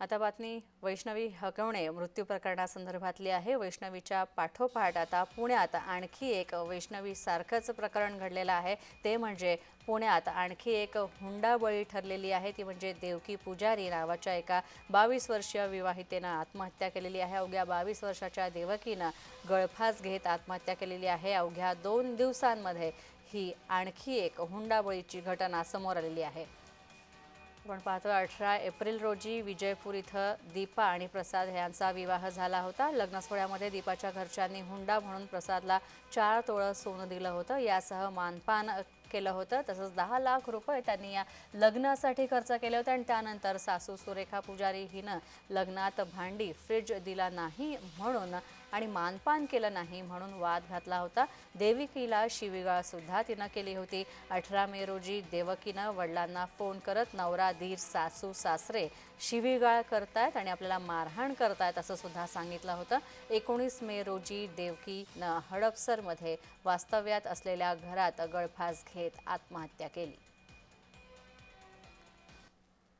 आता बातमी. वैष्णवी हकवणे मृत्यू प्रकरणासंदर्भातली आहे. वैष्णवीच्या पाठोपाठ आता पुण्यात आणखी एक वैष्णवी सारखंच प्रकरण घडलेलं आहे. ते म्हणजे पुण्यात आणखी एक हुंडाबळी ठरलेली आहे. ती म्हणजे देवकी पुजारी नावाच्या एका बावीस वर्षीय विवाहितेनं आत्महत्या केलेली आहे. अवघ्या बावीस वर्षाच्या देवकीनं गळफास घेत आत्महत्या केलेली आहे. अवघ्या दोन दिवसांमध्ये ही आणखी एक हुंडाबळीची घटना समोर आलेली आहे. आपण पाहतो अठरा एप्रिल रोजी विजयपूर इथं दीपा आणि प्रसाद यांचा विवाह झाला होता. लग्नसोहळ्यामध्ये दीपाच्या घरच्यांनी हुंडा म्हणून प्रसादला चार तोळं सोनं दिलं होतं. यासह मानपान केलं होतं. तसंच दहा लाख रुपये त्यांनी या लग्नासाठी खर्च केले होते आणि त्यानंतर सासू सुरेखा पुजारी हिनं लग्नात भांडी फ्रीज दिला नाही म्हणून आणि मानपान केलं नाही म्हणून वाद घातला होता. देविकीला शिवीगाळसुद्धा तिनं केली होती. अठरा मे रोजी देवकीनं वडिलांना फोन करत नवरा दीर सासू सासरे शिवीगाळ करतायत आणि आपल्याला मारहाण करतायत असं सुद्धा सांगितलं होतं. एकोणीस मे रोजी देवकीनं हडपसरमध्ये वास्तव्यात असलेल्या घरात गळफास घेत आत्महत्या केली.